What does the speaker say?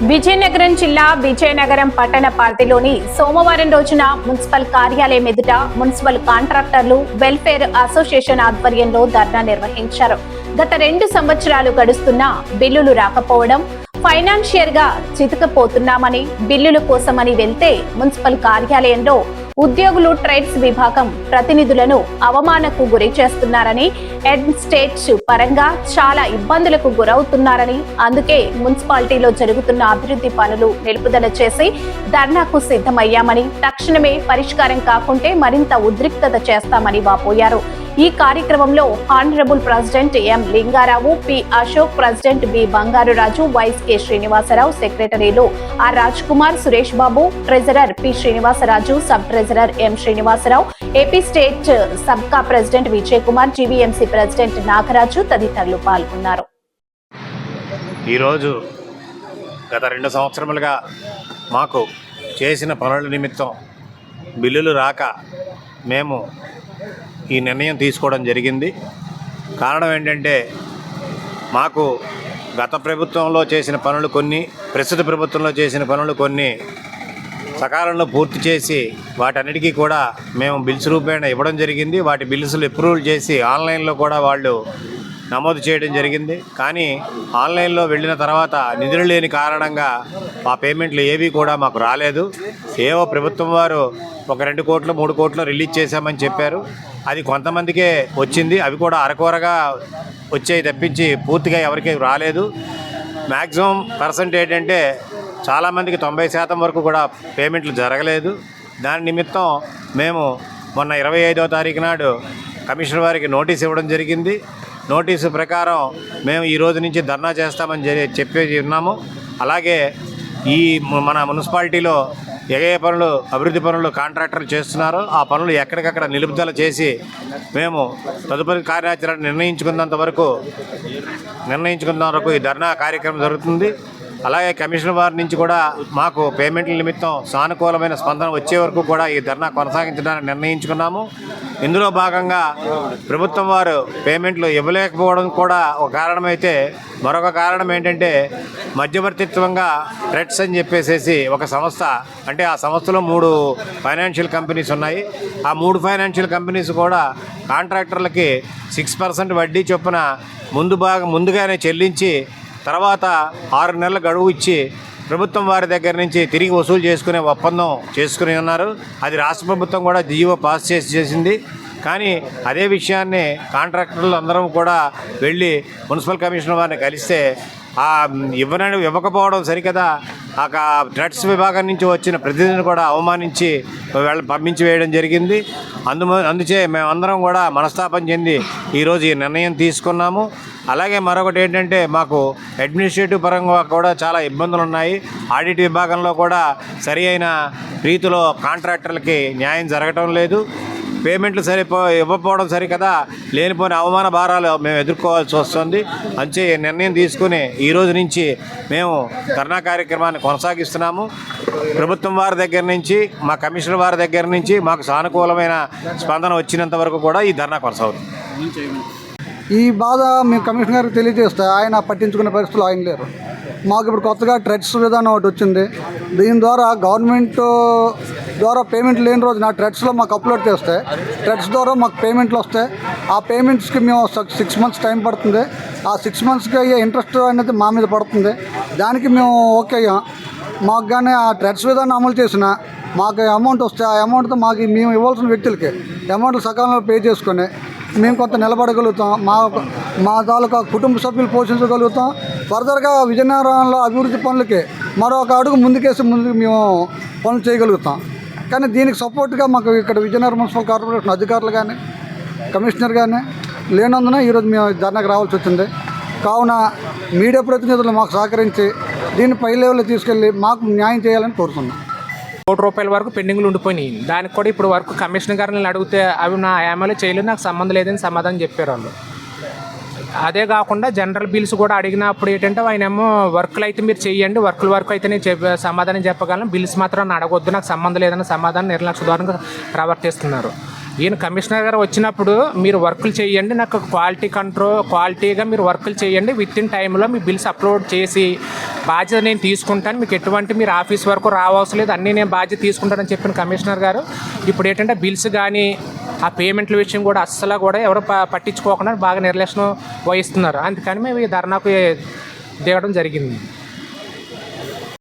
విజయనగరం జిల్లా విజయనగరం పట్టణ పరిధిలోని సోమవారం రోజున మున్సిపల్ కార్యాలయం ఎదుట మున్సిపల్ కాంట్రాక్టర్లు వెల్ఫేర్ అసోసియేషన్ ఆధ్వర్యంలో ధర్నా నిర్వహించారు. గత రెండు సంవత్సరాలు గడుస్తున్నా బిల్లులు రాకపోవడం ఫైనాన్షియర్గా చితకపోతున్నామని బిల్లుల కోసమని వెళ్తే మున్సిపల్ కార్యాలయంలో ఉద్యోగులు ట్రేడ్స్ విభాగం ప్రతినిధులను అవమానకు గురి చేస్తున్నారని హెడ్ స్టేట్స్ పరంగా చాలా ఇబ్బందులకు గురవుతున్నారని అందుకే మున్సిపాలిటీలో జరుగుతున్న అభివృద్ధి పనులు నిలుపుదల చేసి ధర్నాకు సిద్ధమయ్యామని తక్షణమే పరిష్కారం కాకుంటే మరింత ఉద్రిక్తత చేస్తామని వాపోయారు. ఈ కార్యక్రమంలో honourable president M Lingarao P Ashok president B Bangaraju vice K Srinivasarao సెక్రటరీలు R Raj Kumar Suresh Babu treasurer P Srinivasaraju sub treasurer M Srinivasarao AP state సబ్కా president Vijay Kumar GVMC president Nagaraju తదితరులు పాల్గొన్నారు. ఈరోజు గత రెండు సంవత్సరములుగా మాకు చేసిన పనుల నిమిత్తం బిల్లులు రాక మేము ఈ నిర్ణయం తీసుకోవడం జరిగింది. కారణం ఏంటంటే మాకు గత ప్రభుత్వంలో చేసిన పనులు కొన్ని ప్రస్తుత ప్రభుత్వంలో చేసిన పనులు కొన్ని సకాలంలో పూర్తి చేసి వాటన్నిటికీ కూడా మేము బిల్స్ రూపేణ ఇవ్వడం జరిగింది. వాటి బిల్స్లు అప్రూవల్ చేసి ఆన్లైన్లో కూడా వాళ్ళు నమోదు చేయడం జరిగింది. కానీ ఆన్లైన్లో వెళ్ళిన తర్వాత నిధులు లేని కారణంగా ఆ పేమెంట్లు ఏవి కూడా మాకు రాలేదు. ఏవో ప్రభుత్వం వారు ఒక రెండు కోట్లు మూడు కోట్లు రిలీజ్ చేశామని చెప్పారు. అది కొంతమందికే వచ్చింది. అవి కూడా అరకొరగా వచ్చాయి తప్పించి పూర్తిగా ఎవరికీ రాలేదు. మ్యాక్సిమం పర్సెంట్ ఏంటంటే చాలామందికి తొంభై శాతం వరకు కూడా పేమెంట్లు జరగలేదు. దాని నిమిత్తం మేము మొన్న ఇరవై ఐదవ తారీఖు నాడు కమిషనర్ వారికి నోటీస్ ఇవ్వడం జరిగింది. నోటీసు ప్రకారం మేము ఈ రోజు నుంచి ధర్నా చేస్తామని చెప్పేసి ఉన్నాము. అలాగే ఈ మన మున్సిపాలిటీలో ఏ ఏ పనులు అభివృద్ధి పనులు కాంట్రాక్టర్లు చేస్తున్నారో ఆ పనులు ఎక్కడికక్కడ నిలుపుదల చేసి మేము తదుపరి కార్యాచరణ నిర్ణయించుకున్నంత వరకు నిర్ణయించుకున్న వరకు ఈ ధర్నా కార్యక్రమం జరుగుతుంది. అలాగే కమిషనర్ వారి నుంచి కూడా మాకు పేమెంట్ల నిమిత్తం సానుకూలమైన స్పందన వచ్చే వరకు కూడా ఈ ధర్నా కొనసాగించడానికి నిర్ణయించుకున్నాము. ఇందులో భాగంగా ప్రభుత్వం వారు పేమెంట్లు ఇవ్వలేకపోవడం కూడా ఒక కారణమైతే మరొక కారణం ఏంటంటే మధ్యవర్తిత్వంగా ట్రెడ్స్ అని చెప్పేసేసి ఒక సంస్థ అంటే ఆ సంస్థలో మూడు ఫైనాన్షియల్ కంపెనీస్ ఉన్నాయి. ఆ మూడు ఫైనాన్షియల్ కంపెనీస్ కూడా కాంట్రాక్టర్లకి సిక్స్ పర్సెంట్ వడ్డీ చొప్పున ముందు భాగం ముందుగానే చెల్లించి తర్వాత ఆరు నెలల గడువు ఇచ్చి ప్రభుత్వం వారి దగ్గర నుంచి తిరిగి వసూలు చేసుకునే ఒప్పందం చేసుకుని ఉన్నారు. అది రాష్ట్ర ప్రభుత్వం కూడా జీవో పాస్ చేసి చేసింది. కానీ అదే విషయాన్ని కాంట్రాక్టర్లు అందరం కూడా వెళ్ళి మున్సిపల్ కమిషనర్ వారిని కలిస్తే ఆ ఇవ్వనని ఇవ్వకపోవడం సరికదా? ఆ ట్రడ్స్ విభాగం నుంచి వచ్చిన ప్రతినిధిని కూడా అవమానించి వెళ్ళ పంపించి వేయడం జరిగింది. అందు అందుచే మేమందరం కూడా మనస్తాపం చెంది ఈరోజు ఈ నిర్ణయం తీసుకున్నాము. అలాగే మరొకటి ఏంటంటే మాకు అడ్మినిస్ట్రేటివ్ పరంగా కూడా చాలా ఇబ్బందులు ఉన్నాయి ఆడిట్ విభాగంలో కూడా సరి అయిన రీతిలో కాంట్రాక్టర్లకి న్యాయం జరగటం లేదు. పేమెంట్లు సరిపో ఇవ్వకపోవడం సరికదా? లేనిపోయిన అవమాన భారాలు మేము ఎదుర్కోవాల్సి వస్తుంది. అంచే నిర్ణయం తీసుకుని ఈ రోజు నుంచి మేము ధర్నా కార్యక్రమాన్ని కొనసాగిస్తున్నాము. ప్రభుత్వం వారి దగ్గర నుంచి మా కమిషనర్ వారి దగ్గర నుంచి మాకు సానుకూలమైన స్పందన వచ్చినంత వరకు కూడా ఈ ధర్నా కొనసాగుతుంది. ఈ బాధ మేము కమిషనర్ గారికి తెలియజేస్తే ఆయన పట్టించుకునే పరిస్థితులు ఆయన లేరు. మాకు ఇప్పుడు కొత్తగా ట్రెడ్స్ విధానం ఒకటి వచ్చింది. దీని ద్వారా గవర్నమెంట్ ద్వారా పేమెంట్ లేని రోజు నా ట్రెడ్స్లో మాకు అప్లోడ్ చేస్తే ట్రెడ్స్ ద్వారా మాకు పేమెంట్లు వస్తాయి ఆ పేమెంట్స్కి మేము సిక్స్ మంత్స్ టైం పడుతుంది. ఆ సిక్స్ మంత్స్కి అయ్యే ఇంట్రెస్ట్ అనేది మా మీద పడుతుంది. దానికి మేము ఓకే అయ్యాం. మాకు కానీ ఆ ట్రెడ్స్ విధానం అమలు చేసిన మాకు అమౌంట్ వస్తే ఆ అమౌంట్తో మాకు మేము ఇవ్వాల్సిన వ్యక్తులకి అమౌంట్ సకాలంలో పే చేసుకొని మేము కొంత నిలబడగలుగుతాం. మా మా తాలూకా కుటుంబ సభ్యులు పోషించగలుగుతాం. ఫర్దర్గా విజయనగరంలో అభివృద్ధి పనులకి మరొక అడుగు ముందుకేసి ముందుకు మేము పనులు చేయగలుగుతాం. కానీ దీనికి సపోర్ట్గా మాకు ఇక్కడ విజయనగరం మున్సిపల్ కార్పొరేషన్ అధికారులు కానీ కమిషనర్ కానీ లేనందున ఈరోజు మేము ధర్నాకు రావాల్సి వచ్చింది. కావున మీడియా ప్రతినిధులు మాకు సహకరించి దీన్ని పై లెవెల్లో తీసుకెళ్ళి మాకు న్యాయం చేయాలని కోరుతున్నాం. కోటి రూపాయల వరకు పెండింగ్లు ఉండిపోయినాయి. దానికి కూడా ఇప్పుడు వరకు కమిషనర్ గారిని అడిగితే అవి నా ఏమలో చేయలేదు నాకు సంబంధం లేదని సమాధానం చెప్పారు వాళ్ళు. అదే కాకుండా జనరల్ బిల్స్ కూడా అడిగినప్పుడు ఏంటంటే ఆయన ఏమో వర్క్లు అయితే మీరు చేయండి వర్క్లు వరకు అయితే నేను చెప్ప సమాధానం చెప్పగలను బిల్స్ మాత్రం నన్ను అడగొద్దు నాకు సంబంధం లేదన్న సమాధానం నిర్లక్ష్య ద్వారా ప్రవర్తిస్తున్నారు ఈయన కమిషనర్ గారు వచ్చినప్పుడు మీరు వర్కులు చేయండి నాకు క్వాలిటీ కంట్రోల్ క్వాలిటీగా మీరు వర్కులు చేయండి విత్ ఇన్ టైంలో మీ బిల్స్ అప్లోడ్ చేసి బాధ్యత నేను తీసుకుంటాను మీకు ఎటువంటి మీరు ఆఫీస్ వరకు రావాల్సిన లేదు అన్నీ నేను బాధ్యత తీసుకుంటానని చెప్పిన కమిషనర్ గారు ఇప్పుడు ఏంటంటే బిల్స్ కానీ ఆ పేమెంట్ల విషయం కూడా అస్సలు కూడా ఎవరు పట్టించుకోకుండా బాగా నిర్లక్ష్యం వహిస్తున్నారు. అందుకని మేము ఈ ధర్నాకు దిగడం జరిగింది.